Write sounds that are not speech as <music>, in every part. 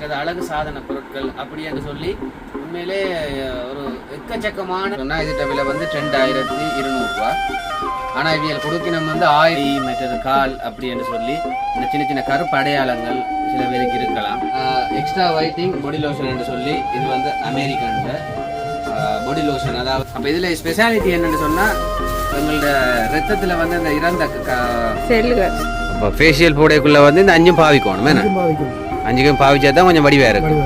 மற்றது அழகு சாதன பொருட்கள் அப்படி என்று சொல்லி உண்மையிலே ஒரு எக்கச்சக்கமான இதுட்ட விலை வந்து ரெண்டாயிரத்தி இருநூறுவா. ஆனால் இவியல் கொடுக்கினம் வந்து ஆயிரி மற்றது கால் அப்படி என்று சொல்லி இந்த சின்ன சின்ன கருப்பு அடையாளங்கள் சில பேருக்கு இருக்கலாம். எக்ஸ்ட்ரா ஒயிட்டிங் பாடி லோஷன் என்று சொல்லி இது வந்து அமெரிக்கன்ட்ட பாடி லோஷன் அதாவது அப்போ இதில் ஸ்பெஷாலிட்டி என்னன்னு சொன்னால் எங்களோட ரத்தத்தில் வந்து அந்த இறந்த இப்போ ஃபேஷியல் போடைக்குள்ள வந்து இந்த அஞ்சும் பாவிக்கணும் என்ன? அஞ்சுக்கும் பாவிச்சா தான் கொஞ்சம் வடிவாக இருக்கும்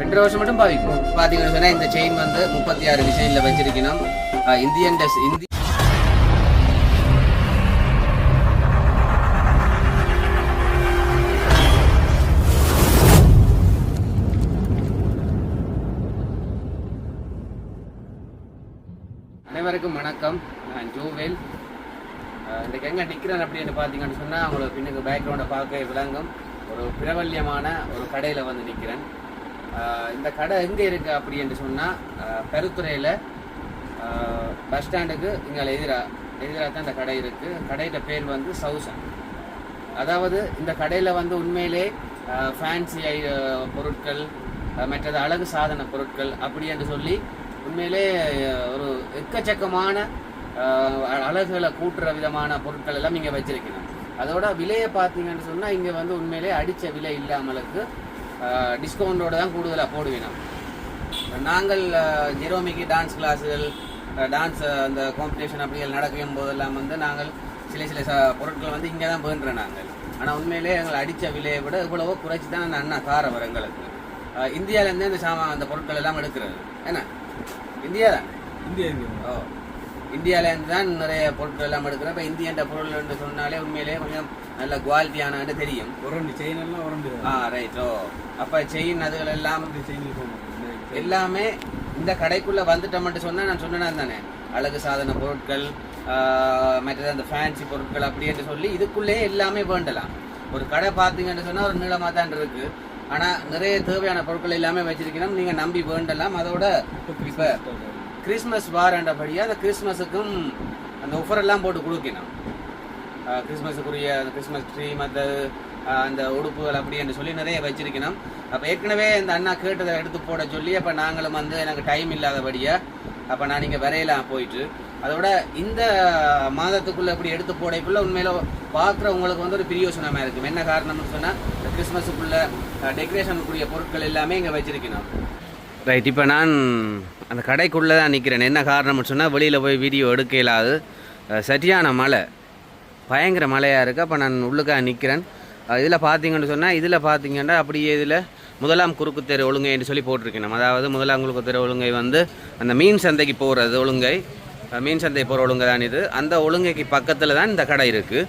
ரெண்டு வருஷம் மட்டும் பாவிக்கும். பார்த்தீங்கன்னு சொன்னால் இந்த செயின் வந்து முப்பத்தி ஆறு டிசைனில் வச்சிருக்கணும் இந்தியன் டெஸ் இந்தி அனைவருக்கும் வணக்கம். நான் ஜோவேல். இன்றைக்கு எங்கே நிற்கிறேன் அப்படின்னு பார்த்தீங்கன்னு சொன்னால் அவங்களோட பின்னுக்கு பேக்ரவுண்டை பார்க்க விளங்கும். ஒரு பிரபல்யமான ஒரு கடையில் வந்து நிற்கிறேன் இந்த கடை எங்கே இருக்குது அப்படி என்று சொன்னால் பெருத்துறையில் பஸ் ஸ்டாண்டுக்கு இங்கே எதிராக எதிராக தான் இந்த கடை இருக்குது கடையிட்ட பேர் வந்து சவுசன் அதாவது இந்த கடையில் வந்து உண்மையிலே ஃபேன்சி பொருட்கள் மற்றது அழகு சாதன பொருட்கள் அப்படி என்று சொல்லி உண்மையிலே ஒரு எக்கச்சக்கமான அஹ், அ- அழகுகளை கூட்டுற விதமான பொருட்கள் எல்லாம் இங்கே வச்சிருக்கணும் அதோட விலையை பார்த்தீங்கன்னு சொன்னால் இங்கே வந்து உண்மையிலே அடித்த விலை இல்லாமலுக்கு டிஸ்கவுண்டோட தான் கூடுதலாக போடுவினோம் நாங்கள் ஜெரோமிக்கு டான்ஸ் கிளாஸுகள் டான்ஸ் அந்த காம்படிஷன் அப்படிகள் நடக்கும் போதெல்லாம் வந்து நாங்கள் சில சில ச- பொருட்கள் வந்து இங்கே தான் வேண்டுறோம் நாங்கள். ஆனால் உண்மையிலே எங்களை அடித்த விலையை விட இவ்வளவோ குறைச்சி தான் அந்த அண்ணா தாரவர் எங்களுக்கு. அஹ், இந்தியாவிலேருந்து அந்த சாமான் அந்த பொருட்கள் எல்லாம் எடுக்கிறது. என்ன? இந்தியா தான்? இந்தியா ஓ. இந்தியாவிலேருந்து தான் நிறைய பொருட்கள் எல்லாம் எடுக்கிறோம். இப்போ இந்தியன்ற பொருள் என்று சொன்னாலே உண்மையிலேயே கொஞ்சம் நல்ல குவாலிட்டியானு தெரியும். உரண்டு செயின் எல்லாம் உரண்டு ஆ ரைட் ஓ. அப்போ செயின் அதுகள் எல்லாம் எல்லாமே இந்த கடைக்குள்ள வந்துட்டோம்னு சொன்னா நான் சொன்னேன் தானே. அழகு சாதன பொருட்கள் மற்றது அந்த ஃபேன்சி பொருட்கள் அப்படின்னு சொல்லி இதுக்குள்ளே எல்லாமே வேண்டலாம். ஒரு கடை பார்த்தீங்கன்னு சொன்னா ஒரு நீளமாக தான் இருக்கு. ஆனா நிறைய தேவையான பொருட்கள் எல்லாமே வச்சிருக்கணும் நீங்க நம்பி வேண்டலாம். அதோட இப்ப கிறிஸ்மஸ் வாரண்டபடியாக அந்த கிறிஸ்மஸுக்கும் அந்த ஆஃபர் எல்லாம் போட்டு கொடுக்கணும் கிறிஸ்மஸுக்குரிய அந்த கிறிஸ்மஸ் ட்ரீ மற்ற அந்த உடுப்புகள் அப்படி என்று சொல்லி நிறைய வச்சிருக்கணும் அப்போ ஏற்கனவே இந்த அண்ணா கேட்டதை எடுத்து போட சொல்லி அப்போ நாங்களும் வந்து எனக்கு டைம் இல்லாதபடியா அப்போ நான் இங்கே வரையலாம் போயிட்டு அதோட இந்த மாதத்துக்குள்ளே இப்படி எடுத்து போடைக்குள்ள உண்மையில பார்க்குறவங்களுக்கு வந்து ஒரு பிரியோசனமாக இருக்கும். என்ன காரணம்னு சொன்னால் கிறிஸ்மஸுக்குள்ள டெக்கரேஷனுக்குரிய பொருட்கள் எல்லாமே இங்கே வச்சிருக்கணும் ரைட் இப்போ நான் அந்த கடைக்குள்ளே தான் நிற்கிறேன் என்ன காரணம்னு சொன்னால் வெளியில் போய் வீடியோ எடுக்க இல்லாது சரியான மழை. பயங்கர மழையாக இருக்குது அப்போ நான் உள்ளுக்காக நிற்கிறேன் இதில் பார்த்தீங்கன்னு சொன்னால் இதில் பார்த்தீங்கன்னா அப்படியே இதில் முதலாம் குறுக்கு தெரு ஒழுங்கைன்னு சொல்லி போட்டிருக்கணும். அதாவது முதலாம் குறுக்கு தெரு ஒழுங்கை வந்து அந்த மீன் சந்தைக்கு போகிறது ஒழுங்கை. மீன் சந்தை போகிற ஒழுங்கை தான் இது. அந்த ஒழுங்கைக்கு பக்கத்தில் தான் இந்த கடை இருக்குது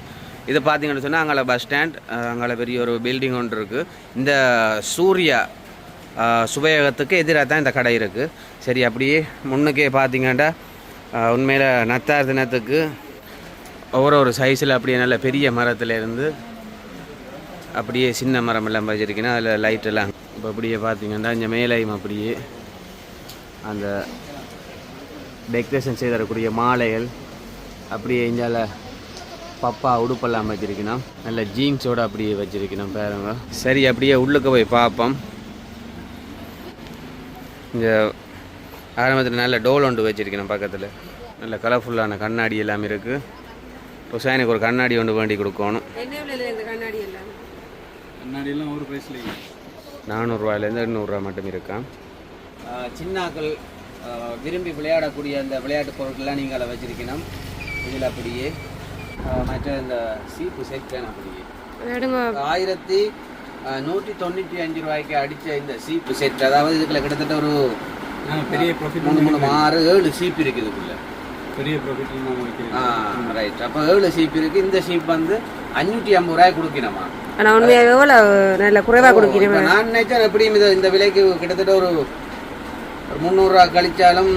இது பார்த்தீங்கன்னு சொன்னால் அங்கே பஸ் ஸ்டாண்ட் அங்கே பெரிய ஒரு பில்டிங் ஒன்று இருக்குது இந்த சூர்யா சுவையகத்துக்கு எதிராக தான் இந்த கடை இருக்குது சரி அப்படியே முன்னுக்கே பார்த்தீங்கன்னா உண்மையில் நத்தார் தினத்துக்கு ஒவ்வொரு ஒரு சைஸில் அப்படியே நல்ல பெரிய மரத்துல இருந்து அப்படியே சின்ன மரம் எல்லாம் வச்சிருக்கீங்கன்னா அதில் லைட்டெல்லாம் இப்போ அப்படியே பார்த்தீங்கன்னா இந்த மேலையும் அப்படியே அந்த டெக்கரேஷன் செய்து தரக்கூடிய மாலைகள் அப்படியே இங்கால பப்பா உடுப்பெல்லாம் வச்சுருக்கணும். நல்ல ஜீன்ஸோட அப்படியே வச்சுருக்கணும் பாருங்க. சரி அப்படியே உள்ளுக்கு போய் பார்ப்போம். இங்கே ஆரம்பத்தில் நல்ல டோல் ஒன்று வச்சிருக்கணும் பக்கத்தில். நல்ல கலர்ஃபுல்லான கண்ணாடி எல்லாமே இருக்குது ஹுசைனுக்கு ஒரு கண்ணாடி ஒன்று வேண்டி கொடுக்கணும். என்ன விலையில இந்த கண்ணாடி எல்லாம்? கண்ணாடி எல்லாம் ஒரு பிரைஸ்ல நானூறுரூவாயிலேருந்து எண்ணூறுரூவா மட்டும் இருக்கான் சின்னாக்கள் விரும்பி விளையாடக்கூடிய அந்த விளையாட்டு பொருட்கள்லாம் நீங்கள் அதை வச்சிருக்கணும். இதில் அப்படியே மற்ற இந்த சீப்பு செட்டன் அப்படியே. ஆயிரத்தி நூற்றி தொண்ணூற்றி அஞ்சு ரூபாய்க்கு அடித்த இந்த சீப்பு செட் அதாவது இதுக்குள்ள கிட்டத்தட்ட ஒரு பெரிய ப்ராஃபிட் மூணு மூணு ஆறு ஏழு சீப் இருக்குது இதுக்குள்ள. பெரிய ப்ராஃபிட் ரைட் அப்போ ஏழு சீப் இருக்குது இந்த சீப் வந்து அஞ்சூற்றி ஐம்பது ரூபாய் கொடுக்கணுமா? ஆனா உண்மையாக எவ்வளவு? நல்ல குறைவா இப்ப கொடுக்கிறேன் நான் நினைச்சேன் எப்படியும் இது இந்த விலைக்கு கிட்டத்தட்ட ஒரு ஒரு முந்நூறுரூவா கழிச்சாலும்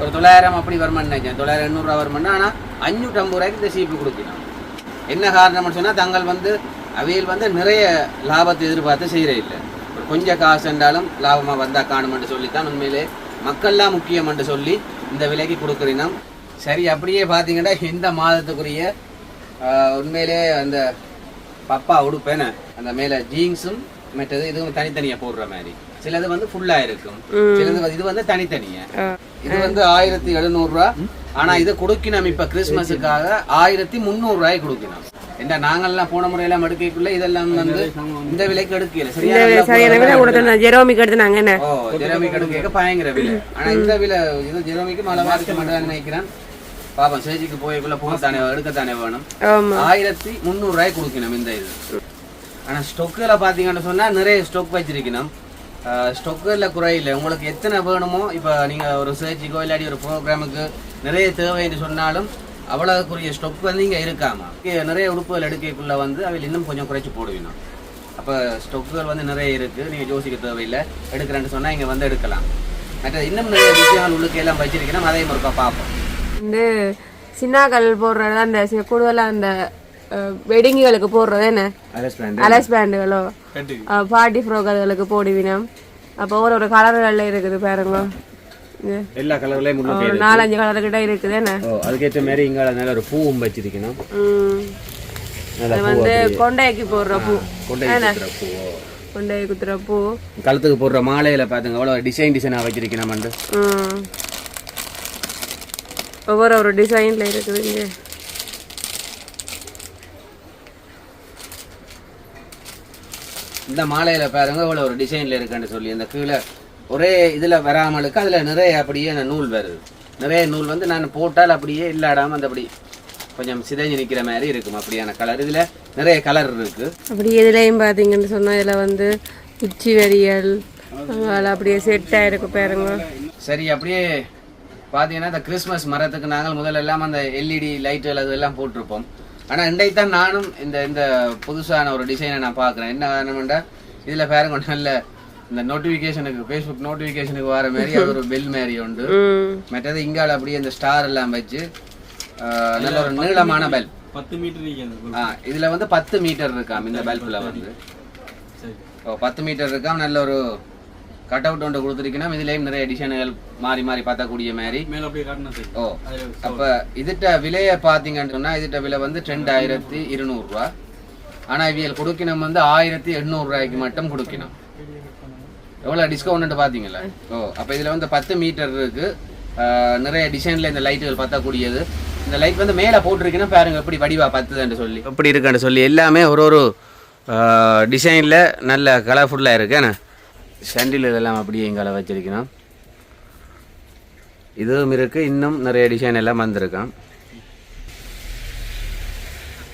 ஒரு தொள்ளாயிரம் அப்படி வருமான்னு நினைச்சேன். தொள்ளாயிரம் எண்ணூறுரூவா வருமானு ஆனால் அஞ்சூற்றி ஐம்பது ரூபாய்க்கு இந்த சீப்பு கொடுக்கணும். என்ன காரணம்னு சொன்னால் தங்கள் வந்து அவையில் வந்து நிறைய லாபத்தை எதிர்பார்த்து செய்கிற இல்லை. கொஞ்சம் காசு என்றாலும் லாபமாக வந்தால் காணுமென்று சொல்லித்தான் உண்மையிலே மக்கள்லாம் முக்கியம் என்று சொல்லி இந்த விலைக்கு கொடுக்குறீனம் சரி அப்படியே பார்த்தீங்கன்னா இந்த மாதத்துக்குரிய உண்மையிலே அந்த பப்பா உடுப்பேன. அந்த மேலே ஜீன்ஸும் மற்றது இதுவும் தனித்தனியாக போடுற மாதிரி. சிலது வந்து ஃபுல்லா இருக்கும். சிலது வந்து- இது வந்து தனித்தனியா. இது வந்து ஆயிரத்தி எழுநூறு ரூபா ஆனா இது கொடுக்கணும் இப்ப கிறிஸ்மஸுக்காக ஆயிரத்தி முந்நூறு ரூபாய் கொடுக்கணும். என்ன நாங்கெல்லாம் போன முறையெல்லாம் எடுக்கக்குள்ள இதெல்லாம் வந்து இந்த விலைக்கு எடுக்கல. சரியா ஜெரோமிக்கு எடுத்து நாங்க என்ன? ஓ ஜெரோமிக்கு எடுக்க பயங்கர விலை. ஆனா இந்த விலை இது ஜெரோமிக்கு மழை வாரிக்க மாட்டேன்னு நினைக்கிறேன். பாப்போம் சேஜிக்கு போய்க்குள்ள போகத்தானே எடுக்கத்தானே வேணும். ஆமா. ஆயிரத்தி முந்நூறு ரூபாய் கொடுக்கணும் இந்த இது. ஆனா ஸ்டொக்கில் பார்த்தீங்கன்னு சொன்னா நிறைய ஸ்டொக் வச்சிருக்கணும். ஸ்டொக்கில் குறையில்லை உங்களுக்கு எத்தனை வேணுமோ இப்போ நீங்கள் ஒரு சேர்ச்சிக்கோ இல்லாட்டி ஒரு ப்ரோக்ராமுக்கு நிறைய தேவைன்னு சொன்னாலும் அவ்வளோக்குரிய ஸ்டொக் வந்து இங்கே இருக்காமா. இங்க நிறைய உடுப்புகள் எடுக்கைக்குள்ளே வந்து அவையில் இன்னும் கொஞ்சம் குறைச்சி போடுவீங்க. அப்போ ஸ்டொக்குகள் வந்து நிறைய இருக்குது நீங்கள் யோசிக்க தேவையில்லை. எடுக்கிறேன்னு சொன்னால் இங்கே வந்து எடுக்கலாம். மற்ற இன்னும் நிறைய விஷயங்கள் உள்ளுக்கையெல்லாம் வச்சிருக்கணும் அதையும் ஒருக்கா பார்ப்போம். வந்து சின்னாக்கள் போடுறது அந்த கூடுதலாக அந்த வெட்டிங்குகளுக்கு போடுறது என்ன? அலஸ் பேண்டுகளோ பார்ட்டி ஃப்ரோக் அதுகளுக்கு போடுவினம் அப்போ ஒரு ஒரு கலர்களில் இருக்குது பாருங்க. இது. எல்லா கலர்லயும் ஒரு நாலஞ்சு கலர் கிட்ட இருக்குது என்ன? அதுக்கேற்ற மாதிரி இங்கே நல்ல ஒரு பூவும் வச்சிருக்கணும். இது வந்து கொண்டைக்கு போடுற பூ. கொண்டை குத்துற பூவோ கொண்டை குத்துற பூ. கழுத்துக்கு போடுற மாலையில பாத்துங்க அவ்வளோ டிசைன் டிசைனாக வச்சிருக்கணும் வந்து ம். ஒவ்வொரு ஒரு டிசைன்ல இருக்குது இங்க. இந்த மாலையில பாருங்க இவ்வளோ ஒரு டிசைன்ல இருக்குன்னு சொல்லி இந்த கீழே ஒரே இதுல வராமலுக்கு அதுல நிறைய அப்படியே அந்த நூல் வருது. நிறைய நூல் வந்து நான் போட்டால் அப்படியே இல்லாடாம அந்த அப்படி கொஞ்சம் சிதைஞ்சு நிக்கிற மாதிரி இருக்கும். அப்படியான கலர் இதுல நிறைய கலர் இருக்கு. அப்படி எதுலையும் பார்த்தீங்கன்னு சொன்னா இதுல வந்து உச்சி வரியல் அப்படியே செட் ஆயிருக்கு பாருங்க. சரி அப்படியே பார்த்தீங்கன்னா இந்த கிறிஸ்மஸ் மரத்துக்கு நாங்கள் முதல்ல எல்லாம் அந்த எல்இடி லைட்டுகள் அதெல்லாம் போட்டிருப்போம். ஆனால் இன்றைக்கு தான் நானும் இந்த இந்த புதுசான ஒரு டிசைனை நான் பார்க்குறேன். என்ன காரணம்டா இதில் பாருங்க நல்ல இந்த நோட்டிஃபிகேஷனுக்கு ஃபேஸ்புக் நோட்டிஃபிகேஷனுக்கு வர மாதிரி அது ஒரு பெல் மாதிரி உண்டு. ம். மற்றது இங்கால அப்படியே இந்த ஸ்டார் எல்லாம் வச்சு நல்ல ஒரு நீளமான பெல் பத்து மீட்டர் நீங்க ஆ இதுல வந்து பத்து மீட்டர் இருக்காம் இந்த பல்புல வந்து. சரி. ஓ பத்து மீட்டர் இருக்காம் நல்ல ஒரு கட் அவுட் ஒன்று கொடுத்துருக்கணும் இதுலயும் நிறைய டிசைனுகள் மாறி மாறி பார்த்தக்கூடிய மாதிரி. ஓ அப்ப இதுட்ட விலையை பாத்தீங்கன்னு சொன்னா இதுட்ட விலை வந்து ரெண்டாயிரத்தி இருநூறு ரூபா ஆனா இவியல் கொடுக்கணும் வந்து ஆயிரத்தி எண்ணூறு ரூபாய்க்கு மட்டும் கொடுக்கணும் எவ்வளவு டிஸ்கவுண்ட் பாத்தீங்களா ஓ அப்ப இதுல வந்து பத்து மீட்டர் இருக்கு. ஆஹ் நிறைய டிசைன்ல இந்த லைட்டுகள் பத்தக்கூடியது இந்த லைட் வந்து மேல போட்டிருக்கீங்கன்னா பாருங்க எப்படி வடிவா பத்துதுன்னு சொல்லி. எப்படி இருக்குன்னு சொல்லி எல்லாமே ஒரு ஒரு டிசைன்ல நல்ல கலர்ஃபுல்லா இருக்கு சாண்டில் எல்லாம் அப்படியே எங்கால வச்சிருக்கணும். இதுவும் இருக்கு இன்னும் நிறைய டிசைன் எல்லாம் வந்திருக்கான்.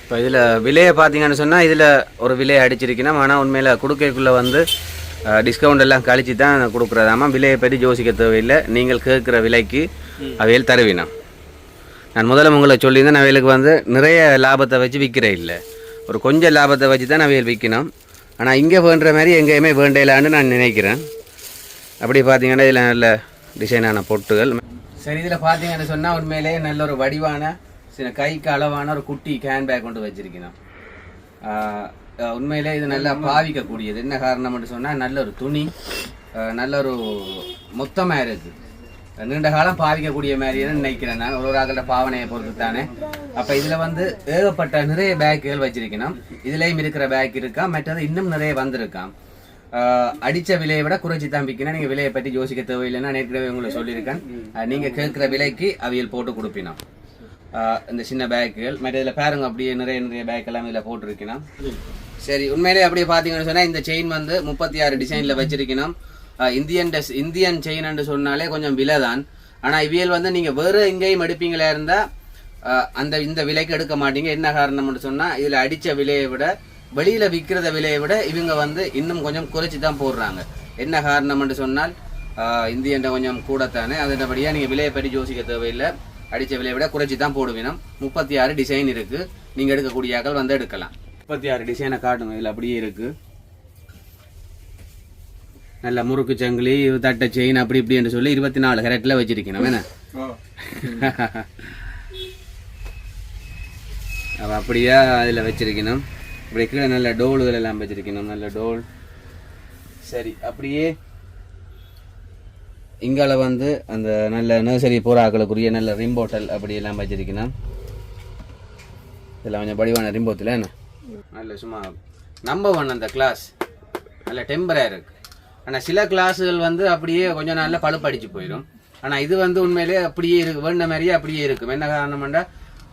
இப்போ இதில் விலையை பார்த்தீங்கன்னு சொன்னால் இதில் ஒரு விலையை அடிச்சிருக்கணும். ஆனால் உண்மையில் கொடுக்கக்குள்ளே வந்து டிஸ்கவுண்ட் எல்லாம் கழிச்சு தான் கொடுக்குறதாமா விலையை பற்றி யோசிக்க தேவையில்லை. நீங்கள் கேட்குற விலைக்கு அவையில் தருவினம் நான் முதல்ல உங்களை சொல்லியிருந்தேன் அவைகளுக்கு வந்து நிறைய லாபத்தை வச்சு விற்கிற இல்லை. ஒரு கொஞ்சம் லாபத்தை வச்சு தான் அவைகள் விற்கணும். ஆனால் இங்கே வேண்டுற மாதிரி எங்கேயுமே வேண்டையிலான்னு நான் நினைக்கிறேன். அப்படி பார்த்தீங்கன்னா இதில் நல்ல டிசைனான பொட்டுகள். சரி இதில் பார்த்தீங்கன்னு சொன்னால் உண்மையிலேயே நல்ல ஒரு வடிவான சில கைக்கு அளவான ஒரு குட்டி கேன் பேக் கொண்டு வச்சிருக்கணும். உண்மையிலே இது நல்லா பாவிக்கக்கூடியது. என்ன காரணம்னு சொன்னால் நல்ல ஒரு துணி நல்ல ஒரு மொத்தமாக இருக்குது நீண்ட காலம் பாவிக்கக்கூடிய மாதிரின்னு நினைக்கிறேன் நான். ஒரு ஒரு ஆகல பாவனையை பொறுத்து தானே அப்போ இதில் வந்து ஏகப்பட்ட நிறைய பேக்குகள் வச்சிருக்கணும். இதுலேயும் இருக்கிற பேக் இருக்கா? மற்றது இன்னும் நிறைய வந்திருக்கான் அடித்த விலையை விட குறைச்சி தான் விற்கணும் நீங்கள் விலையை பற்றி யோசிக்க தேவையில்லைன்னா நேற்கனவே உங்களுக்கு சொல்லியிருக்கேன். நீங்கள் கேட்குற விலைக்கு அவியல் போட்டு கொடுப்பினோம். இந்த சின்ன பேக்குகள். மற்ற இதில் பாருங்க அப்படியே நிறைய நிறைய பேக் எல்லாம் இதில் போட்டிருக்கணும். சரி உண்மையிலே அப்படியே பார்த்தீங்கன்னு சொன்னால் இந்த செயின் வந்து முப்பத்தி ஆறு டிசைனில் வச்சிருக்கணும். இந்தியன் டெஸ் இந்தியன் செயின்னு சொன்னாலே கொஞ்சம் விலை தான் ஆனால் இவியல் வந்து நீங்கள் வேறு எங்கேயும் எடுப்பீங்களா இருந்தால் அந்த இந்த விலைக்கு எடுக்க மாட்டீங்க. என்ன காரணம்னு சொன்னால் இதில் அடித்த விலையை விட வெளியில் விற்கிறத விலையை விட இவங்க வந்து இன்னும் கொஞ்சம் குறைச்சி தான் போடுறாங்க. என்ன காரணம்னு சொன்னால் ஆஹ் இந்தியன்ட கொஞ்சம் கூடத்தானே. அதன்படியாக நீங்கள் விலையை பற்றி யோசிக்க தேவையில்லை. அடித்த விலையை விட குறைச்சி தான் போடுவினோம் முப்பத்தி ஆறு டிசைன் இருக்குது நீங்கள் எடுக்கக்கூடிய ஆக்கள் வந்து எடுக்கலாம். முப்பத்தி ஆறு டிசைனை காட்டணும் இதில் அப்படியே இருக்குது நல்ல முறுக்கு சங்கிலி தட்டை செயின் அப்படி இப்படின்னு சொல்லி இருபத்தி நாலு கரெக்டில் வச்சிருக்கணும். என்ன? <laughs> அப்படியே அதில் வச்சிருக்கணும். இப்படி கீழே நல்ல டோலுகள் எல்லாம் வச்சிருக்கணும். நல்ல டோல். சரி அப்படியே இங்கால வந்து அந்த நல்ல நர்சரி போராக்களுக்குரிய நல்ல ரிம்போட்டல் அப்படி எல்லாம் வச்சிருக்கணும். இதெல்லாம் கொஞ்சம் படிவான ரிம்போத்தில் என்ன? நல்ல சும்மா நம்பர் ஒன் அந்த கிளாஸ் நல்ல டெம்பராக இருக்கு. ஆனால் சில கிளாஸுகள் வந்து அப்படியே கொஞ்சம் நாள்ல பழுப்படிச்சு போயிடும். ஆனால் இது வந்து உண்மையிலே அப்படியே இருக்கு வேண்ட மாதிரியே அப்படியே இருக்கும். என்ன காரணம்னா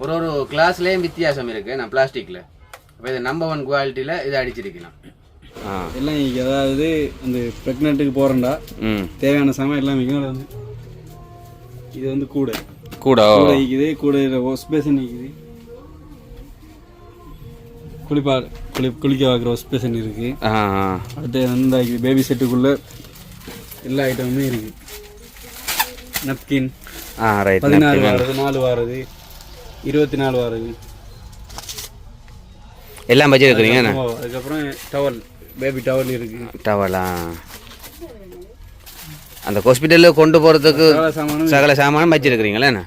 ஒரு ஒரு கிளாஸ்லேயும் வித்தியாசம் இருக்கு நான் பிளாஸ்டிக்கில் அப்போ இது நம்பர் ஒன் குவாலிட்டியில் இதை அடிச்சிருக்கலாம். எல்லாம் அதாவது அந்த ப்ரெக்னெண்ட்டுக்கு போகிறேன்டா ம். தேவையான சமயம் எல்லாம் வைக்கணும் இது வந்து கூடை. கூட கூடை இருக்குது வாஷ் பேசன் இருக்குது குளிப்பா குளி குளிக்க வைக்கிற வாஷ் பேசன் இருக்குது. அடுத்து வந்து பேபி செட்டுக்குள்ளே எல்லா ஐட்டமுமே இருக்குது நப்கின் ஆ ரைட் பதினாறு வாரது நாலு வாரது இருபத்தி நாலு வாரது. எல்லாம் வச்சிருக்கிறீங்க ஓ, அதுக்கப்புறம் டவல் பேபி டவல் இருக்குது டவலா அந்த ஹாஸ்பிட்டலில் கொண்டு போகிறதுக்கு சகல சாமானும் வச்சிருக்கிறீங்களே என்ன?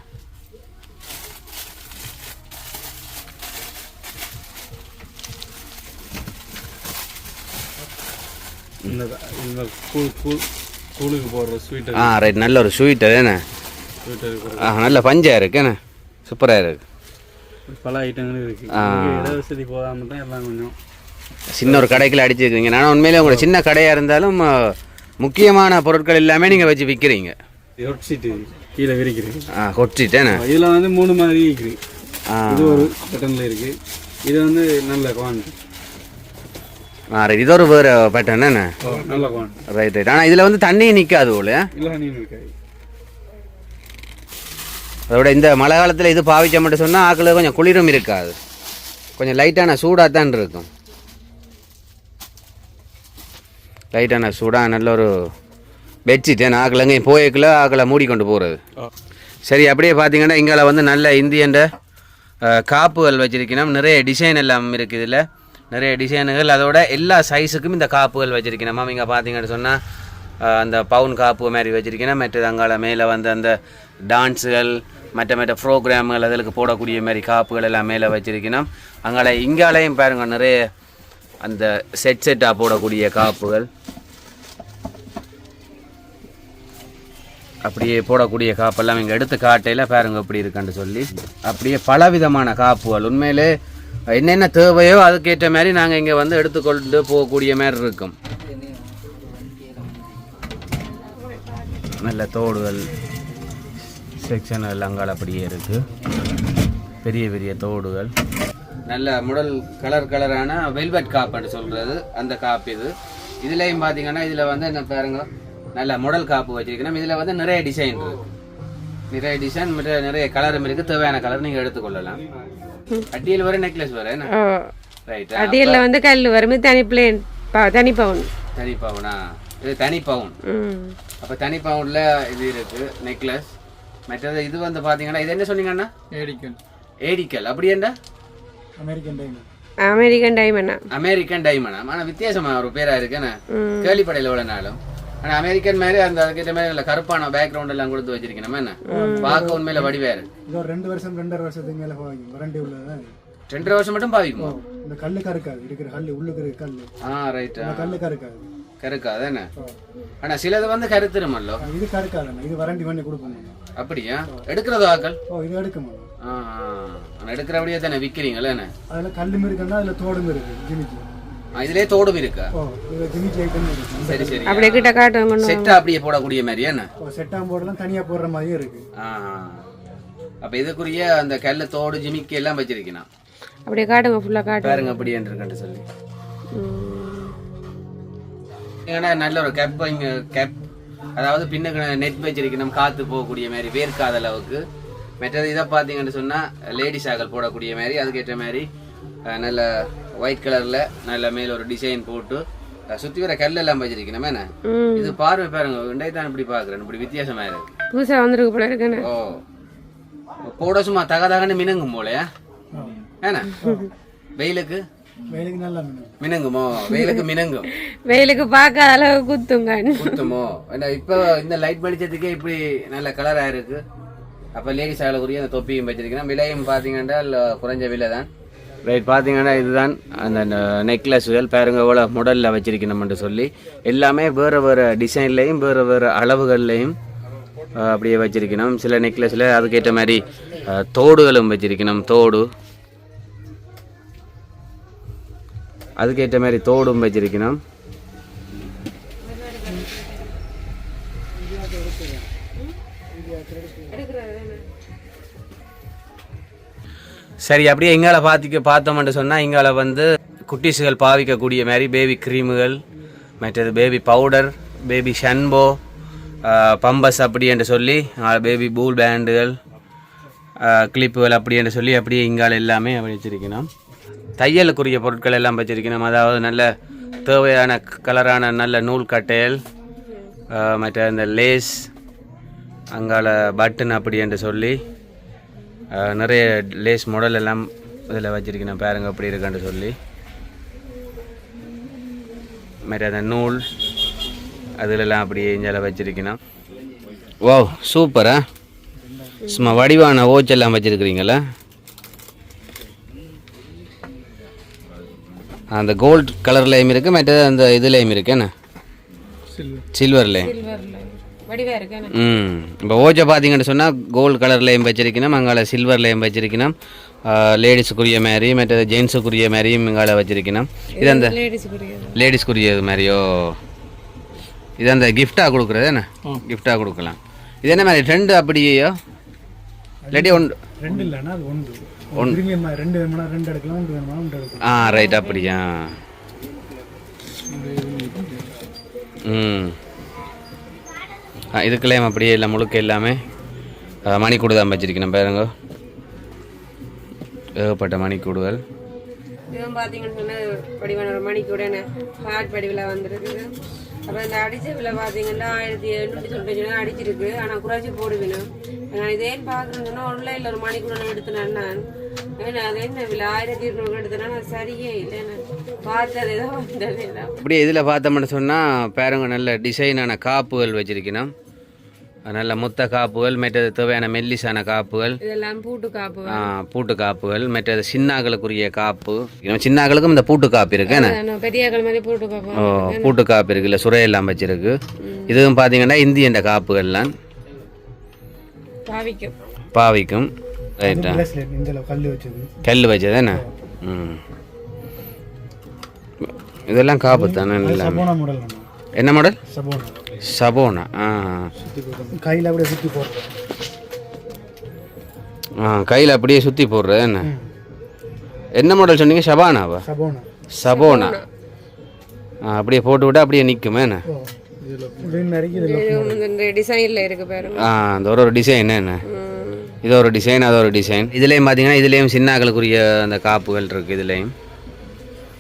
இந்த கூழுக்கு போடுற ஸ்வீட்டு ஆ ரைட் நல்ல ஒரு ஸ்வீட்டர் என்ன? ஸ்வீட்டு ஆ நல்ல பஞ்சா இருக்கு என்ன? சூப்பராக இருக்கு. பல ஐட்டங்களும் இருக்குது ஆ. இங்க இட வசதி போகாமல் தான் எல்லாம் கொஞ்சம் சின்ன ஒரு கடைக்குள்ள அடிச்சிருக்கீங்க ஆனால் உண்மையிலே உங்களோட சின்ன கடையாக இருந்தாலும் முக்கியமான பொருட்கள் எல்லாமே நீங்கள் வச்சு விற்கிறீங்க ரொட் சீட்டு கீழே விரிக்கிறது ஆ கொட்டிட்டேண்ணே இதில் வந்து மூணு மாதிரி இருக்குது. ஆ. இது ஒரு பட்டனில் இருக்குது இது வந்து நல்ல குவான்டிட்டி ஆ ரைட் இது ஒரு வேறு பேட்டர்ன் என்ன? ரைட் ரைட் ஆனால் இதில் வந்து தண்ணி நிற்காது இருக்காது அதோட இந்த மழை காலத்தில் இது பாவிச்ச மட்டும் சொன்னால் ஆக்கள் கொஞ்சம் குளிரும் இருக்காது. கொஞ்சம் லைட்டான சூடாக தான் இருக்கும். லைட்டான சூடாக நல்ல ஒரு பெட்ஷீட் ஏன்னா ஆக்கள் எங்கேயும் போய்க்கல ஆக்களை மூடிக்கொண்டு போகிறது சரி அப்படியே பார்த்தீங்கன்னா இங்கே வந்து நல்ல இந்தியன் காப்புகள் வச்சிருக்கணும். நிறைய டிசைன் எல்லாம் இருக்குது இதில். நிறைய டிசைனுகள் அதோட எல்லா சைஸுக்கும் இந்த காப்புகள் வச்சிருக்கணும். இங்கே பார்த்தீங்கன்னு சொன்னால் அந்த பவுன் காப்பு மாதிரி வச்சுருக்கேன் மற்றது அங்கால மேலே வந்து அந்த டான்ஸுகள் மற்ற மற்ற ப்ரோக்ராம்கள் அதுகளுக்கு போடக்கூடிய மாதிரி காப்புகள் எல்லாம் மேலே வச்சுருக்கணும். அங்கால இங்காலையும் பாருங்கள் நிறைய அந்த செட் செட்டாக போடக்கூடிய காப்புகள். அப்படியே போடக்கூடிய காப்பெல்லாம் இங்கே எடுத்து காட்டையில் பாருங்கள் எப்படி இருக்குன்னு சொல்லி. அப்படியே பலவிதமான காப்புகள். உண்மையிலே என்னென்ன தேவையோ அதுக்கேற்ற மாதிரி நாங்கள் இங்கே வந்து எடுத்துக்கொண்டு போகக்கூடிய மாதிரி இருக்கும். நல்ல தோடுகள் செக்ஷன் அங்கால அப்படியே இருக்கு. பெரிய பெரிய தோடுகள். நல்ல முடல் கலர் கலரான வெல்வெட் காப்புன்னு சொல்றது அந்த காப்பு இது. இதுலயும் பாத்தீங்கன்னா இதுல வந்து என்ன பாருங்க நல்ல முடல் காப்பு வச்சிருக்கணும். இதுல வந்து நிறைய டிசைன் இருக்கு. நிறைய டிசைன் மற்ற நிறைய கலரும் இருக்கு. தேவையான கலர் நீங்க எடுத்துக்கொள்ளலாம். அட்டியில் வர நெக்லஸ் வர என்ன? ரைட் அடியில் வந்து கல் வரும் தனி பிளேன் தனி பவுன் தனி பவுனா இது தனி பவுன் ம். அப்ப தனி பவுன்ல இது இருக்கு நெக்லஸ் மற்றது இது வந்து பாத்தீங்கன்னா இது என்ன சொன்னீங்கன்னா ஏடிக்கல் ஏடிக்கல் அப்படி என்ன? அமெரிக்கன் டைமண்ட் அமெரிக்கன் டைமண்டா அமெரிக்கன் டைமண்ட் ஆனா வித்தியாசமா ஒரு பேரா இருக்குன்னு கேள்விப்படையில எவ்வளவு நாளும்? ஆனா அமெரிக்கன் மாதிரி அந்த அதுக்கேற்ற மாதிரி நல்ல கருப்பான பேக்ரவுண்ட் எல்லாம் கொடுத்து வச்சிருக்கணும் என்ன? பார்க்க உண்மையில வடிவா இருக்கு இது ரெண்டு வருஷம் ரெண்டரை வருஷத்துக்கு மேலே போவாங்க வரண்டி உள்ளதான் ரெண்டரை வருஷம் மட்டும் பாவிக்குமா? இந்த கல்லு கருக்காது இருக்கிற கல்லு உள்ளுக்கு இருக்க கல்லு. ஆ ரைட் கல்லு கருக்காது கருக்கா அதானே ஆனா சிலது வந்து கருத்துருமல்லோ? இது கருக்காதுண்ணா இது வரண்டி பண்ணி கொடுப்போம் அப்படியா? எடுக்கிறது ஆக்கள்? ஓ இது. ஆனா எடுக்கிறபடியே தானே விற்கிறீங்களே என்ன? அதில் கல்லும் இருக்குன்னா அதில் தோடும் இருக்கு ஜிமிக்கி. இதுலயே தோடும் இருக்கா? சரி சரி. அப்படியே கிட்ட கொண்டு செட்டா அப்படியே போடக்கூடிய மாதிரி என்ன? ஓ செட்டாம் போர்டெல்லாம் தனியாக போடுற மாதிரியும் இருக்கு. ஆ அப்ப இதுக்குரிய அந்த கல்லு தோடு ஜிமிக்கி எல்லாம் வச்சிருக்கணும் அப்படியே காட்டுங்க ஃபுல்லாக காட்டுங்க. பாருங்க அப்படி என்று சொல்லி. ஏன்னா நல்ல ஒரு கேப் இங்க கேப் அதாவது பின்னுக்கு நெட் வச்சிருக்கணும் காத்து போகக்கூடிய மாதிரி வேர்க்காத அளவுக்கு. மற்றது இதை பார்த்தீங்கன்னு சொன்னா லேடிஸ் ஆகல் போடக்கூடிய மாதிரி அதுக்கேற்ற மாதிரி நல்ல ஒயிட் கலர்ல நல்ல மேல ஒரு டிசைன் போட்டு சுத்தி வர கல் எல்லாம் வச்சிருக்கணும் என்ன? ம். இது பார்வை பாருங்க இன்றைக்கு தான் இப்படி பாக்குறேன் இப்படி வித்தியாசமா இருக்கு. புதுசாக வந்திருக்கு போல இருக்குன்னு. ஓ. போட சும்மா தக தகன்னு மினுங்கும் போலயா? ஏன்னா வெயிலுக்கு? மீன் மினுங்குமோ. வெயிலுக்கு மினுங்கும். <laughs> வெயிலுக்கு பார்க்காத அளவு குத்துங்க. குத்துமோ? இப்போ இந்த லைட் வெளிச்சத்துக்கே இப்படி நல்ல கலரா இருக்கு. அப்ப லேடிஸ் ஆகக்கூடிய அந்த தொப்பியும் வச்சிருக்கேன் விலையும் பாத்தீங்கன்னா ல- குறைஞ்ச விலை தான் ரைட் பார்த்தீங்கன்னா இதுதான் அந்த நெக்லஸுகள் பாருங்க எவ்வளோ முடலில் வச்சுருக்கணும்னு சொல்லி. எல்லாமே வேறு வேறு டிசைன்லேயும் வேறு வேறு அளவுகள்லையும் அப்படியே வச்சுருக்கணும். சில நெக்லஸில் அதுக்கேற்ற மாதிரி தோடுகளும் வச்சிருக்கணும் தோடு. அதுக்கேற்ற மாதிரி தோடும் வச்சிருக்கணும். சரி அப்படியே இங்கால பார்த்திக்க பார்த்தோம்னு சொன்னால் இங்கால வந்து குட்டீஸுகள் பாவிக்கக்கூடிய மாதிரி பேபி க்ரீமுகள் மற்றது baby powder baby shampoo Pampers அப்படி என்று சொல்லி பேபி பூல் பேண்டுகள் கிளிப்புகள் அப்படி என்று சொல்லி அப்படியே இங்கால எல்லாமே வச்சிருக்கணும். தையலுக்குரிய பொருட்கள் எல்லாம் வச்சிருக்கணும். அதாவது நல்ல தேவையான கலரான நல்ல நூல் கட்டையல் மற்ற இந்த லேஸ் அங்கால பட்டன் அப்படி என்று சொல்லி நிறைய லேஸ் மாடல் எல்லாம் இதில் வச்சிருக்கணும். பாருங்க அப்படி இருக்குன்னு சொல்லி. மற்ற அந்த நூல் அதிலெல்லாம் அப்படியே இஞ்சால வச்சிருக்கணும். ஓ சூப்பரா சும்மா வடிவான ஓச்செல்லாம் வச்சிருக்கிறீங்களா? அந்த கோல்ட் கலர்லேயும் இருக்குது மற்றது அந்த இதுலேயும் இருக்கு என்ன? சில்வர்லேயும் ம். இப்போ ஓச்சை பார்த்தீங்கன்னு சொன்னால் கோல்டு கலர்லேயும் வச்சிருக்கணும் அங்கால சில்வர்லேயும் வச்சிருக்கணும் லேடிஸுக்குரிய மாதிரி மற்றது ஜென்ஸுக்குரிய மாதிரியும் இங்கால வச்சிருக்கணும் இது அந்த லேடிஸ்க்குரிய மாதிரியோ? இது அந்த கிஃப்டாக கொடுக்குறது என்ன? கிஃப்டாக கொடுக்கலாம். இது என்ன மாதிரி ட்ரெண்டு அப்படியோ? இல்லாட்டி ஒன்று ரெண்டு இல்லைன்னா அது ஒன்று. பிரீமியம் ரெண்டு வேணும்னா ரெண்டு எடுக்கலாம் ஒன்று வேணும்னா ஒன்று எடுக்கலாம். ஆ ரைட் அப்படியா? ம். ஆ இதுக்கெல்லாம் அப்படியே இல்லை முழுக்க எல்லாமே மணிக்கூடு தான் வச்சிருக்கணும் பாருங்க. ஏகப்பட்ட மணிக்கூடுகள். இதுவும் பார்த்தீங்கன்னு சொன்னா வடிவான ஒரு மணிக்கு உடனே ஹார்ட் வடிவில் வந்திருக்குது. அப்புறம் இந்த அடிச்ச விலை பார்த்தீங்கன்னா ஆயிரத்தி எழுநூற்றி தொண்ணூற்றி அடிச்சிருக்கு. ஆனால் குறைச்சி போடுவேணும் நான் இதேன்னு பார்க்குறேன்னு சொன்னால் ஆன்லைனில் ஒரு மணிக்குடன் எடுத்தேன் நான். ஏன்னா அது என்ன விலை ஆயிரத்தி இருநூறு எடுத்தேன்னா நான் சரியே இல்லை. நான் பார்த்தது ஏதோ வந்தது இல்லை அப்படியே இதில் பார்த்தோம்னு சொன்னால் பாருங்க நல்ல டிசைனான காப்புகள் வச்சிருக்கணும். நல்ல முத்த காப்புகள் மற்றது தேவையான மெல்லிசான காப்புகள் இதெல்லாம் பூட்டு காப்பு. ஆ, பூட்டு காப்புகள் மற்றது சின்னாக்களுக்குரிய காப்பு. சின்னாக்களுக்கும் இந்த பூட்டு காப்பு இருக்கு ஓ பூட்டு காப்பு இருக்குல்ல சுரையெல்லாம் வச்சிருக்கு. இதுவும் பார்த்தீங்கன்னா இந்தியன் காப்புகள்லாம். பாவிக்கும். பாவிக்கும். ரைட்டா கல் வச்சது. என்ன? ம். இதெல்லாம் காப்பு தானே எல்லாம். சபோனா மாடல் வேணும் என்ன மாடல் சபோனா சபோனா ஆ கையில் அப்படியே சுற்றி போடுறோம் ஆ கையில் அப்படியே சுற்றி போடுறது என்ன? என்ன மாடல் சொன்னீங்க? ஷபானாவா சபோனா சபோனா ஆ அப்படியே போட்டு விட்டா அப்படியே நிற்குமே என்ன? டிசைனில் இருக்கு பாருங்க. ஆ அந்த ஒரு ஒரு டிசைன் என்ன. இது ஒரு டிசைன் அது ஒரு டிசைன் இதுலேயும் பார்த்தீங்கன்னா இதுலேயும் சின்னாக்களுக்குரிய அந்த காப்புகள் இருக்குது இதுலேயும்.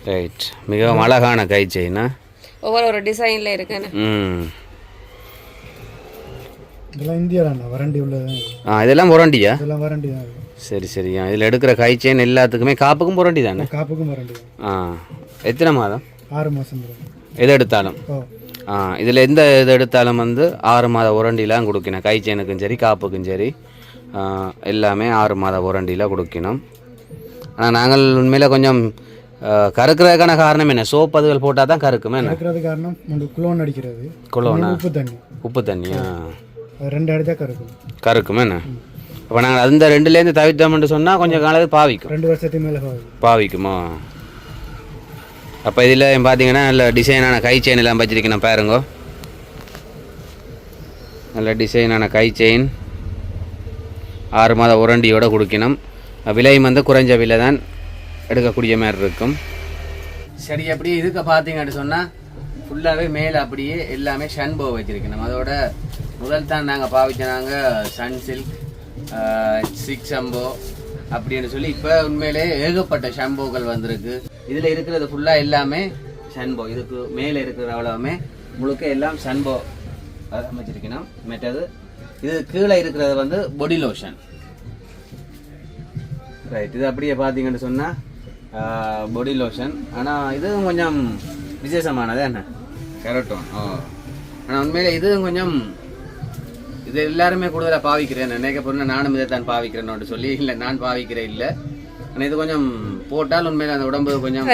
ரைட் மிகவும் அழகான கை செயினா ஒவ்வொரு ஒரு டிசைனில் இருக்குன்னு ம். இதெல்லாம் இந்தியாவில் வரண்டி உள்ளது ஆ இதெல்லாம் புரண்டியா இதெல்லாம் வரண்டி தான். சரி. சரியா இதில் எடுக்கிற கை செயின் எல்லாத்துக்குமே காப்புக்கும் புரண்டி தானே காப்புக்கும் வரண்டி ஆ எத்தனை மாதம்? ஆறு மாதம் எது எடுத்தாலும்? ஆ இதில் எந்த இது எடுத்தாலும் வந்து ஆறு மாத உரண்டிலாம் கொடுக்கணும். கை செயினுக்கும் சரி காப்புக்கும் சரி. எல்லாமே ஆறு மாத உரண்டியில் கொடுக்கணும். ஆனால் நாங்கள் உண்மையில் கொஞ்சம் கறக்கிறதுக்கான காரணம் என்ன? சோப்பு அதுகள் போட்டால் தான் கறக்குமே என்ன? இருக்கிறது காரணம் குளோன் அடிக்கிறது. குளோனா? உப்பு தண்ணி. உப்பு தண்ணியா ரெண்டு அடித்தா கறக்கும். கறக்குமே என்ன? அப்போ நாங்கள் அந்த ரெண்டுலேருந்து தவிர்த்தோம்னு சொன்னால் கொஞ்சம் காலத்து பாவிக்கும். ரெண்டு வருஷத்துக்கு மேலே ஆகுது பாவிக்குமோ? அப்போ இதில் பார்த்தீங்கன்னா நல்ல டிசைனான கை செயின் எல்லாம் வச்சிருக்கணும் பாருங்க. நல்ல டிசைனான கை செயின் ஆறு மாத உரண்டியோட கொடுக்கணும். விலையும் வந்து குறைஞ்ச விலை தான் எடுக்கக்கூடிய மாதிரி இருக்கும். சரி அப்படியே இதுக்கு பார்த்தீங்கன்னு சொன்னால் ஃபுல்லாகவே மேலே அப்படியே எல்லாமே ஷன்போ வச்சிருக்கணும். அதோட முதல் தான் நாங்கள் பாவிச்சனாங்க சன் சில்க் சிக்ஸ் ஷம்போ அப்படின்னு சொல்லி இப்போ உண்மையிலே ஏகப்பட்ட ஷம்போக்கள் வந்திருக்கு. இதில் இருக்கிறது ஃபுல்லாக எல்லாமே ஷன்போ இதுக்கு மேலே இருக்கிற அவ்வளவுமே முழுக்க எல்லாம் ஷன்போ அமைச்சிருக்கணும். மற்றது இது கீழே இருக்கிறது வந்து பொடி லோஷன் ரைட் இது அப்படியே பார்த்தீங்கன்னு சொன்னால் பொடி லோஷன் ஆனால் இதுவும் கொஞ்சம் விசேஷமானது என்ன? கரெக்டும் ஓ ஆனால் உண்மையிலே இதுவும் கொஞ்சம் இது எல்லாருமே கூடுதலாக பாவிக்கிறேன். நினைக்க பொருள் நானும் இதை தான் பாவிக்கிறேன்னு சொல்லி இல்லை நான் பாவிக்கிறேன் இல்லை. ஆனால் இது கொஞ்சம் போட்டால் உண்மையில அந்த உடம்பு கொஞ்சம்.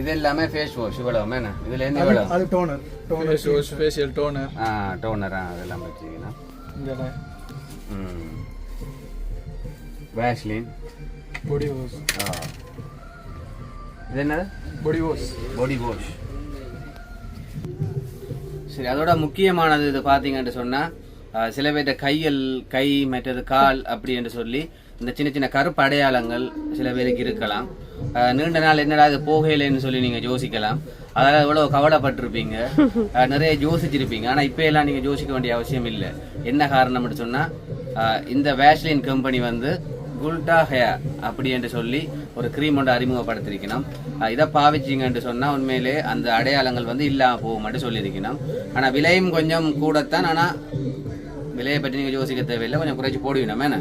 இது எல்லாமே ஃபேஸ் வாஷ் இவ்வளவு என்ன? இதுல என்ன இவ்வளவு? அது டோனர் டோனர் ஃபேஷியல் டோனர் ஆ டோனரா அதெல்லாம் வச்சுக்கலாம் இங்கே ம். வேஸ்லின் பொடி வாஷ் இது என்னது? பொடி வாஷ் பாடி வாஷ் சரி அதோட முக்கியமானது இது பார்த்தீங்கன்னு சொன்னால் சில பேர்ட்ட கைகள் கை மற்றது கால் அப்படி என்று சொல்லி இந்த சின்ன சின்ன கருப்பு அடையாளங்கள் சில பேருக்கு இருக்கலாம். நீண்ட நாள் என்னடா இது போகையிலேன்னு சொல்லி நீங்கள் யோசிக்கலாம். அதனால் இவ்வளோ கவலைப்பட்டிருப்பீங்க. நிறைய யோசிச்சிருப்பீங்க. ஆனால் இப்போ எல்லாம் நீங்கள் யோசிக்க வேண்டிய அவசியம் இல்லை. என்ன காரணம்னு சொன்னால் இந்த வேஷ்லின் கம்பெனி வந்து குல்டா ஹேர் அப்படி என்று சொல்லி ஒரு க்ரீம் ஒன்று அறிமுகப்படுத்திருக்கணும் இதை பாவிச்சிங்கன்னு சொன்னால் உண்மையிலே அந்த அடையாளங்கள் வந்து இல்லாமல் போகும் மட்டும் சொல்லியிருக்கணும். ஆனால் விலையும் கொஞ்சம் கூடத்தான் ஆனால் விலையை பற்றி நீங்கள் யோசிக்க தேவையில்லை. கொஞ்சம் குறைச்சி போடுவீங்க என்ன?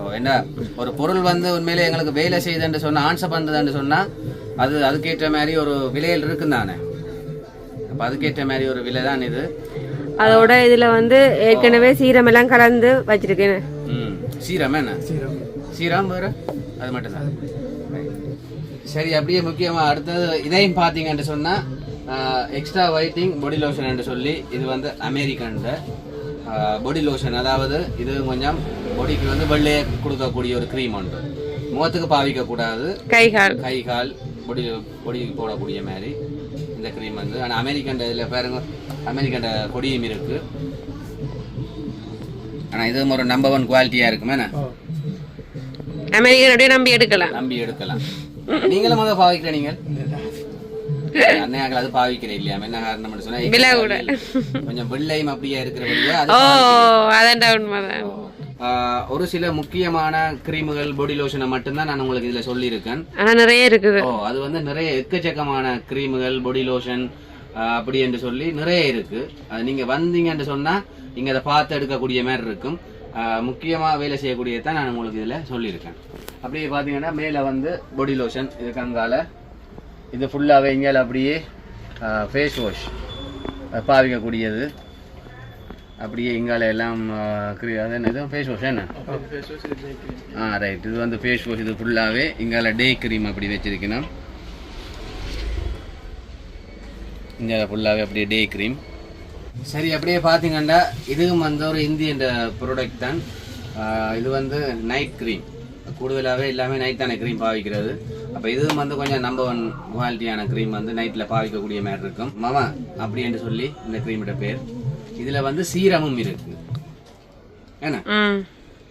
ஓ என்ன? ஒரு பொருள் வந்து உண்மையிலே எங்களுக்கு வேலை செய்யுதுன்னு சொன்னால் ஆன்சர் பண்ணுறதுன்னு சொன்னால் அது அதுக்கேற்ற மாதிரி ஒரு விலையில் இருக்கும் தானே? அப்போ அதுக்கேற்ற மாதிரி ஒரு விலை தான் இது. அதோட இதுல வந்து ஏற்கனவே சீரம் எல்லாம் கலந்து வச்சிருக்கேன். ம் சீரம் என்ன? சீரம். சீரம் வேறு? அது மட்டும்தான். சரி அப்படியே முக்கியமாக அடுத்தது இதையும் பார்த்தீங்கன்னு சொன்னால் எக்ஸ்ட்ரா ஒயிட்டிங் பாடி லோஷன் சொல்லி இது வந்து அமெரிக்கன் பாடி லோஷன் அதாவது இது கொஞ்சம் பாடிக்கு வந்து வெள்ளையை கொடுக்கக்கூடிய ஒரு க்ரீம் உண்டு. முகத்துக்கு பாவிக்கக்கூடாது கை கால் கை கால் பொடி பொடிக்கு போடக்கூடிய மாதிரி இந்த க்ரீம் வந்து. ஆனால் அமெரிக்கன் இதில் பாருங்க அமெரிக்கன் கொடியும் இருக்குது ஆனால் இதுவும் ஒரு நம்பர் ஒன் குவாலிட்டியாக இருக்குமே அமெரிக்கனுடைய நம்பி எடுக்கலாம். நம்பி எடுக்கலாம். நீங்களும் முதல் பாவிக்கிற நீங்கள்? அன்னையாக்கள் அது பாவிக்கிறேன் இல்லையா? என்ன காரணம் சொன்னா கூட. கொஞ்சம் வெள்ளையும் அப்படியே இருக்கிறபடியா அது ஓ உண்மைதான். ஒரு சில முக்கியமான கிரீமுகள் பாடி லோஷனை மட்டும்தான் நான் உங்களுக்கு இதுல சொல்லியிருக்கேன். ஆனா நிறைய இருக்குது. ஓ அது வந்து நிறைய எக்கச்சக்கமான கிரீமுகள் பாடி லோஷன் அப்படி என்று சொல்லி நிறைய இருக்கு. அது நீங்க வந்தீங்கன்னு சொன்னா நீங்க அதை பார்த்து எடுக்கக்கூடிய மாதிரி இருக்கும். முக்கியமாக வேலை செய்யக்கூடியது தான் நான் உங்களுக்கு இதில் சொல்லியிருக்கேன். அப்படியே பார்த்தீங்கன்னா மேலே வந்து பாடி லோஷன் இது கங்கால. இது ஃபுல்லாகவே இங்கால அப்படியே ஃபேஸ் வாஷ் பாவிக்கக்கூடியது. அப்படியே இங்கால எல்லாம் அது என்ன ஃபேஸ் வாஷ் என்ன? ஆ ரைட் இது வந்து ஃபேஸ் வாஷ் இது ஃபுல்லாகவே இங்கால டே க்ரீம் அப்படி வச்சுருக்கணும். இங்கே ஃபுல்லாகவே அப்படியே டே க்ரீம் சரி அப்படியே பார்த்தீங்கன்னா இதுவும் வந்து ஒரு இந்தியன் ப்ராடக்ட் தான். இது வந்து நைட் க்ரீம் கூடுதலாகவே எல்லாமே நைட் தானே க்ரீம் பாவிக்கிறது. அப்போ இதுவும் வந்து கொஞ்சம் நம்பர் ஒன் குவாலிட்டியான க்ரீம் வந்து நைட்டில் பாவிக்கக்கூடிய மாதிரி இருக்கும். மாமா அப்படி என்று சொல்லி இந்த க்ரீமோட பேர். இதில் வந்து சீரமும் இருக்குது ஏன்னா? ம்.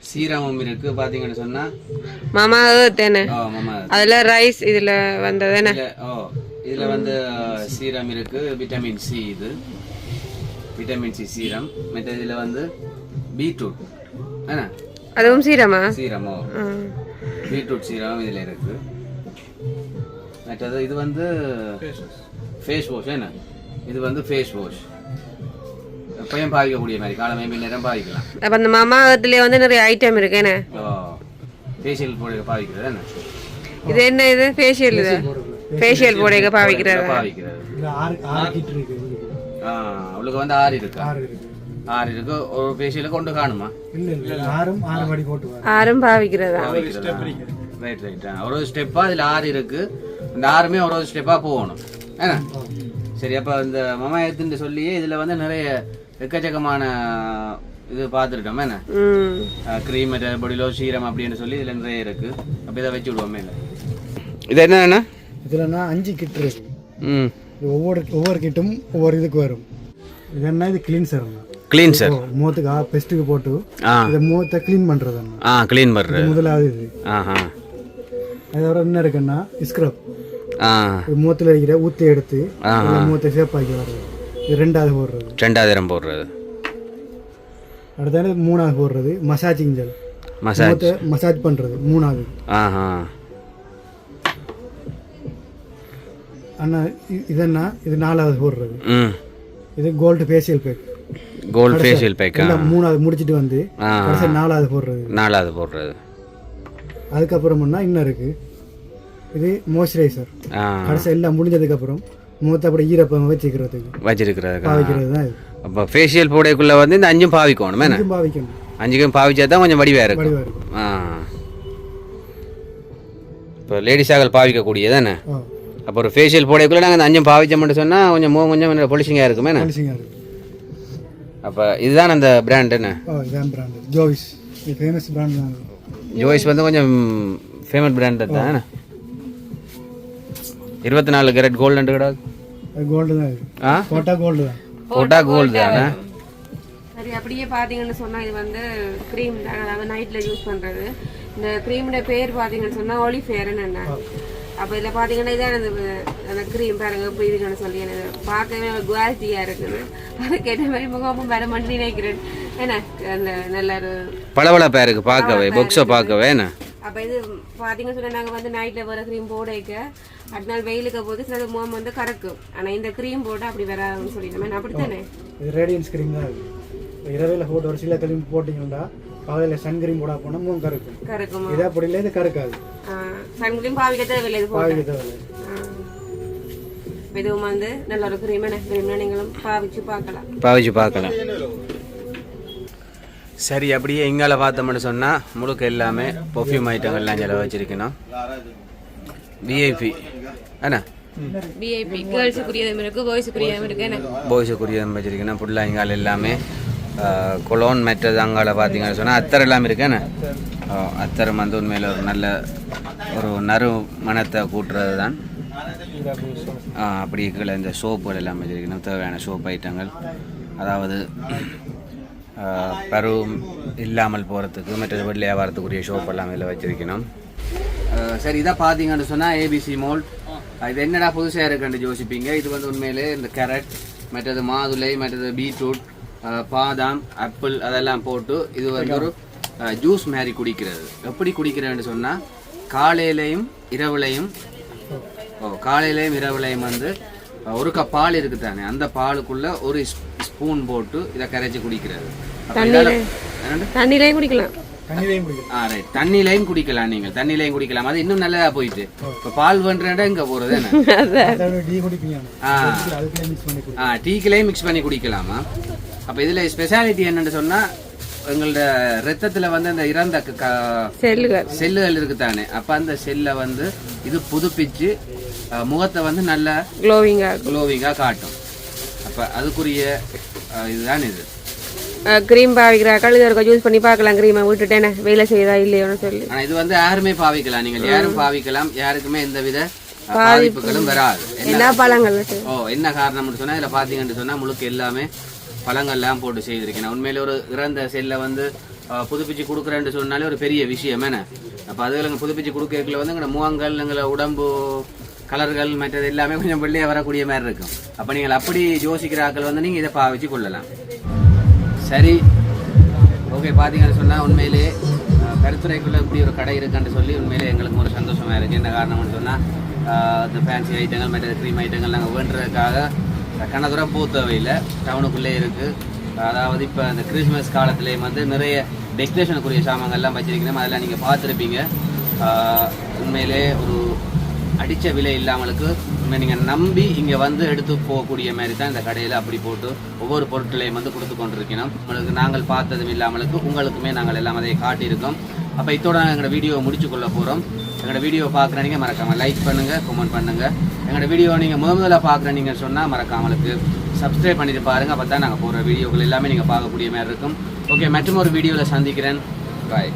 சீரமும் இருக்கு பாத்தீங்கன்னு சொன்னா. மாமா தேனே அதுல ரைஸ் இதுல வந்ததுன்னு இதுல ஓ இதுல வந்து சீரம் இருக்கு விட்டமின் சி இது. விட்டமின் சி சீரம் மற்ற இதுல வந்து பீட்ரூட் என்ன? அதுவும் சீரமா சீரமோ. பீட்ரூட் சீரம் இதுல இருக்கு. மற்றது இது வந்து ஃபேஸ் வாஷ் என்ன? இது வந்து ஃபேஸ் வாஷ் எப்பயும் பாவிக்கக்கூடிய மாதிரி. காலமே நேரம் பாவிக்கலாம் அப்ப அந்த மாமாகத்திலே வந்து நிறைய ஐட்டம் இருக்கு. என்ன? ஓ. ஃபேஷியல் போட பாவிக்கிறது என்ன? இது என்ன இது? ஃபேஷியல் இது? ஃபேஷியல் போடைக்க பாவிக்கிறது பாவிக்கிறது அவளுக்கு வந்து ஆறு இருக்கா ஆறு இருக்கு ஆறு இருக்கு ஒரு ஃபேஷியலுக்கு கொண்டு காணுமா இல்ல இல்ல ஆறும் ஆறு படி போட்டு ஆரும் பாவிக்கிறதா ரைட் ரைட் ஒரு ஒரு ஸ்டெப்பா இதுல ஆறு இருக்கு இந்த ஆறுமே ஒரு ஒரு ஸ்டெப்பா போகணும் என்ன சரி அப்ப இந்த மமாயத்துன்னு சொல்லியே இதுல வந்து நிறைய எக்கச்சக்கமான இது பார்த்துருக்கோம் என்ன ம் க்ரீம் பொடிலோ சீரம் அப்படின்னு சொல்லி இதுல நிறைய இருக்கு அப்படி இதை வச்சு விடுவோம் மேல இது என்ன இதுலன்னா அஞ்சு கிட் இருக்கு ம் இது ஒவ்வொரு ஒவ்வொரு கிட்டும் ஒவ்வொரு இதுக்கு வரும். இது என்ன? இது கிளீன்சர் க்ளீன் சார் மூத்துக்கு பெஸ்ட்டுக்கு போட்டு ஆ. இதை மூத்தை க்ளீன் பண்ணுறது ஆ க்ளீன் பண்ணுறது முதலாவது இது. ஆஹா. அதோட என்ன இருக்குன்னா ஸ்க்ரப் ஆ. இது மூத்தில் இருக்கிற ஊற்றி எடுத்து மூத்தை ஷேப் ஆக்கி வர்றது. இது ரெண்டாவது போடுறது. ரெண்டாயிரம் போடுறது. அடுத்தது மூணாவது போடுறது. மசாஜிங் ஜெல் மசாஜ் மசாஜ் பண்ணுறது மூணாவது. ஆஹா. அண்ணா இ- இதென்னா? இது நாலாவது போடுறது. இது gold facial pack gold facial எல்லாம் மூணாவது முடிச்சிட்டு வந்து கடைசி நாலாவது போடுறது. நாலாவது போடுறது. அதுக்கப்புறம்னா இன்னும் இருக்கு. இது மாய்ஸ்சரைசர் கடைசி எல்லாம் முடிஞ்சதுக்கப்புறம் முகத்தை அப்படி ஈரப்பம் வச்சுக்கிறதுக்கு. வச்சிருக்கிறதுக்கா? பாவிக்கிறது தான் இது. அப்போ ஃபேஷியல் போடைக்குள்ள வந்து இந்த அஞ்சும் பாவிக்கணும் என்ன? பாவிக்கணும். அஞ்சுக்கும் பாவிச்சா தான் கொஞ்சம் வடிவாக இருக்கும். ஆ. இப்போ லேடிஸாக பாவிக்கக்கூடியது தானே? ஆ. அப்போ ஒரு ஃபேஷியல் போடைக்குள்ள நாங்கள் இந்த அஞ்சும் பாவிச்சோம்னு சொன்னால் கொஞ்சம் முகம் கொஞ்சம் பொலிசிங்காக இருக்குமே என்ன? பாலிசிங்காக இருக்கு அப்போ இதுதான் அந்த பிராண்ட் என்ன? ஓ இதான் பிராண்டு இது ஃபேமஸ் பிராண்ட் தான். ஜோய்ஸ் வந்து கொஞ்சம் ஃபேமஸ் பிராண்ட் தான் இருபத்தி நாலு கேரட் கோல்டு கிடாது அது கோல்டு தான் ஆ? கோட்டா கோல்டு தான். போட்டா கோல்டு தானே சரி அப்படியே பார்த்தீங்கன்னு சொன்னால் இது வந்து க்ரீம் தான் அதாவது நைட்டில் யூஸ் பண்ணுறது இந்த க்ரீமோட பேர் பார்த்தீங்கன்னு சொன்னால் ஒலிஃபேர்னு என்ன? அப்போ இதில் பார்த்தீங்கன்னா இதான் அந்த அந்த க்ரீம் பாருங்க எப்படி இருக்குன்னு சொல்லி எனக்கு பார்க்கவே குவாலிட்டியாக இருக்குது. அதுக்கேற்ற மாதிரி முகமும் வர மட்டும் நினைக்கிறேன். ஏன்னா அந்த நல்ல ஒரு பளபளப்பா இருக்கு பார்க்கவே. பொக்ஸை பார்க்கவே என்ன? அப்போ இது பார்த்தீங்கன்னு சொன்னால் நாங்கள் வந்து நைட்டில் வர க்ரீம் போட வைக்க அடுத்த நாள் வெயிலுக்கு போது சில முகம் வந்து கறக்கும். ஆனால் இந்த க்ரீம் போட்டால் அப்படி வராதுன்னு சொல்லிட்டோமே. அப்படித்தானே? இது ரேடியன்ஸ் கிரீம் தான் இரவில் போட்டு ஒரு சில கிரீம் போட்டிங்கன்னா பகலில் சன் கிரீம் போட போனால் முகம் கருக்கும். கறக்குமா இதே அப்படி இல்லை இது கருக்காது. சன்கிரீம் பாவிக்க தேவையில்லை இது பாவிக்க தேவையில்லை. இதுவும் வந்து நல்ல ஒரு க்ரீம் க்ரீம்னா நீங்களும் பாவிச்சு பார்க்கலாம். பாவிச்சு பார்க்கலாம். சரி அப்படியே இங்கால பார்த்தோம்னு சொன்னால் முழுக்க எல்லாமே பர்ஃப்யூம் ஐட்டங்கள்லாம் செலவு வச்சிருக்கணும் விஐபி என்ன விஐபி கேர்ள்ஸுக்குரியதும் இருக்கு பாய்ஸுக்குரியதும் இருக்கு என்ன? பாய்ஸுக்குரிய வச்சிருக்கணும். ஃபுல்லாக இங்கால எல்லாமே கொலோன் மெட்டது அங்கால பார்த்தீங்கன்னு சொன்னால் அத்தர் எல்லாம் இருக்கேன்னு அத்தரம் வந்து உண்மையில் ஒரு நல்ல ஒரு நறு மனத்தை கூட்டுறது தான் அப்படி கீழே இந்த சோப்புகள் எல்லாம் வச்சிருக்கணும். தேவையான சோப் ஐட்டங்கள். அதாவது ஆ, பருவம் இல்லாமல் போகிறதுக்கு மற்றது வீட்டில் வியாபாரத்துக்குரிய சோப் எல்லாம் இதில் வச்சுருக்கணும். சரி இதை பார்த்தீங்கன்னு சொன்னால் ஏபிசி மோல்ட் இது என்னடா புதுசாக இருக்குன்னு யோசிப்பீங்க? இது வந்து உண்மையிலே இந்த கேரட் மற்றது மாதுளை மற்றது பீட்ரூட் பாதாம் ஆப்பிள் அதெல்லாம் போட்டு இது வந்து ஒரு ஜூஸ் மாதிரி குடிக்கிறது. எப்படி குடிக்கிறேன்னு சொன்னால் காலையிலையும் இரவுலையும் ஓ காலையிலையும் இரவுலையும் வந்து ஒரு கப் பால் இருக்கு தானே அந்த பாலுக்குள்ள ஒரு ஸ்பூன் போட்டு இதை கரைச்சி குடிக்கிறது? தண்ணிலையும் குடிக்கலாம். தண்ணிலையும் குடிக்கலாம். நீங்கள். தண்ணிலையும் குடிக்கலாம். அது இன்னும் நல்லதா போயிட்டு. இப்போ பால் வேண்டுறா இங்கே <laughs> ஆ. டீக்கிலையும் மிக்ஸ் பண்ணி குடிக்கலாமா? அப்போ இதில் ஸ்பெஷாலிட்டி என்னன்னு சொன்னால் எங்களோட ரத்தத்தில் வந்து அந்த இறந்த செல்லுகள். செல்லுகள் இருக்குதானே. அப்போ அந்த செல்லை வந்து இது புதுப்பிச்சு முகத்தை வந்து நல்லா க்ளோவிங்கா க்ளோவிங்காக காட்டும். அப்போ அதுக்குரிய இதுதான் இது. க்ரீம் பாவிக்கிறாக்கள் இது ஒருக்கா யூஸ் பண்ணி பார்க்கலாம் க்ரீமை விட்டுட்டேனே வேலை செய்யுதா இல்லையோன்னு சொல்லி. ஆனால் இது வந்து யாருமே பாவிக்கலாம். நீங்கள் யாரும் பாவிக்கலாம் யாருக்குமே எந்தவித அஹ், பாதிப்புகளும் வராது. என்ன? எல்லா செய்யும் ஓ என்ன காரணம்னு சொன்னால் இதில் பார்த்தீங்கன்னு சொன்னால் முழுக்க எல்லாமே பழங்கள்லாம் போட்டு செய்திருக்கேன். உண்மையில ஒரு இறந்த செல்லை வந்து புதுப்பிச்சு கொடுக்குறேன்னு சொன்னாலே ஒரு பெரிய விஷயம் என்ன? அப்போ அதுல புதுப்பிச்சு கொடுக்கறதுல வந்து எங்களை முகங்கள் எங்களை உடம்பு கலர்கள் மற்றது எல்லாமே கொஞ்சம் வெள்ளையாக வரக்கூடிய மாதிரி இருக்கும். அப்போ நீங்கள் அப்படி யோசிக்கிற ஆட்கள் வந்து நீங்கள் இதை பாவிச்சு கொள்ளலாம். சரி. ஓகே பார்த்தீங்கன்னு சொன்னால் உண்மையிலே அஹ், கருத்துரைக்குள்ள இப்படி ஒரு கடை இருக்குன்னு சொல்லி உண்மையிலே எங்களுக்கு ஒரு சந்தோஷமாக இருக்குது என்ன காரணம்னு சொன்னால் இந்த ஃபேன்சி ஐட்டங்கள் மற்ற க்ரீம் ஐட்டங்கள் நாங்கள் வேண்டுறதுக்காக கனதுரம் பூ தேவையில்லை. டவுனுக்குள்ளே இருக்குது அதாவது இப்போ இந்த கிறிஸ்மஸ் காலத்துலேயும் வந்து நிறைய டெக்கரேஷனுக்குரிய சாமான்கள்லாம் வச்சுருக்கணும் அதெல்லாம் நீங்கள் பார்த்துருப்பீங்க. உண்மையிலே ஒரு அடித்த விலை இல்லாமலுக்கு உண்மை நீங்கள் நம்பி இங்கே வந்து எடுத்து போகக்கூடிய மாதிரி தான் இந்த கடையில் அப்படி போட்டு ஒவ்வொரு பொருட்களையும் வந்து கொடுத்து கொண்டிருக்கணும். உங்களுக்கு நாங்கள் பார்த்ததும் இல்லாமலுக்கு உங்களுக்குமே நாங்கள் எல்லாம் அதை காட்டியிருக்கோம் அப்போ இதோட நாங்கள் எங்களோட வீடியோவை முடிச்சு கொள்ள போகிறோம் எங்களோட வீடியோ பார்க்குற நீங்கள் மறக்காமல் லைக் பண்ணுங்கள் கமெண்ட் பண்ணுங்கள் எங்களோட வீடியோ நீங்கள் முத முதல்ல பார்க்குற நீங்கள் சொன்னால் மறக்காமலுக்கு சப்ஸ்கிரைப் பண்ணிட்டு பாருங்கள் அப்போ தான் நாங்கள் போகிற வீடியோக்கள் எல்லாமே நீங்கள் பார்க்கக்கூடிய மாதிரி இருக்கும். ஓகே மற்றும் ஒரு வீடியோவில் சந்திக்கிறேன். பாய்